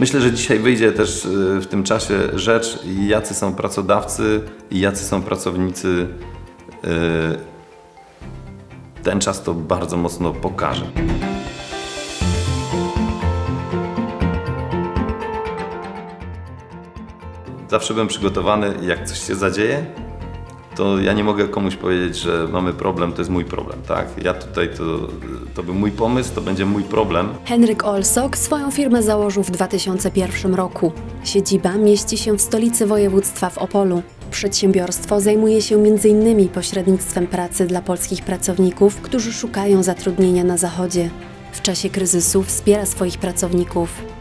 Myślę, że dzisiaj wyjdzie też y, w tym czasie rzecz, jacy są pracodawcy i jacy są pracownicy. Y, Ten czas to bardzo mocno pokaże. Zawsze byłem przygotowany, jak coś się zadzieje, to ja nie mogę komuś powiedzieć, że mamy problem, to jest mój problem, tak? Ja tutaj to, to był mój pomysł, to będzie mój problem. Henryk Olsok swoją firmę założył w 2001 roku. Siedziba mieści się w stolicy województwa w Opolu. Przedsiębiorstwo zajmuje się m.in. pośrednictwem pracy dla polskich pracowników, którzy szukają zatrudnienia na Zachodzie. W czasie kryzysu wspiera swoich pracowników.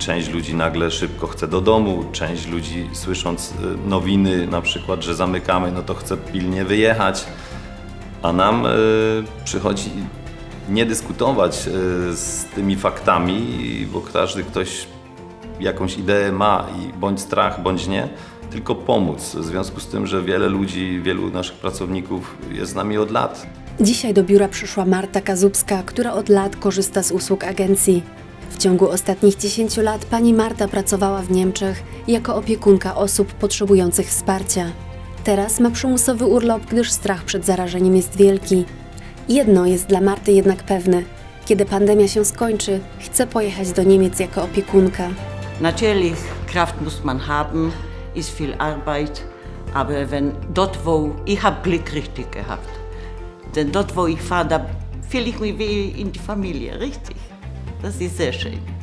Część ludzi nagle szybko chce do domu, część ludzi słysząc y, nowiny, na przykład, że zamykamy, no to chce pilnie wyjechać. A nam y, przychodzi nie dyskutować y, z tymi faktami, bo każdy ktoś jakąś ideę ma i bądź strach, bądź nie, tylko pomóc. W związku z tym, że wiele ludzi, wielu naszych pracowników jest z nami od lat. Dzisiaj do biura przyszła Marta Kazubska, która od lat korzysta z usług agencji. W ciągu ostatnich 10 lat pani Marta pracowała w Niemczech jako opiekunka osób potrzebujących wsparcia. Teraz ma przymusowy urlop, gdyż strach przed zarażeniem jest wielki. Jedno jest dla Marty jednak pewne. Kiedy pandemia się skończy, chce pojechać do Niemiec jako opiekunka. Natürlich, Kraft muss man haben, ist viel Arbeit, aber wenn dort, wo ich habe Glück richtig gehabt, denn dort, wo ich fahre, da fühle ich mich wie in die Familie, richtig. Das ist sehr schön.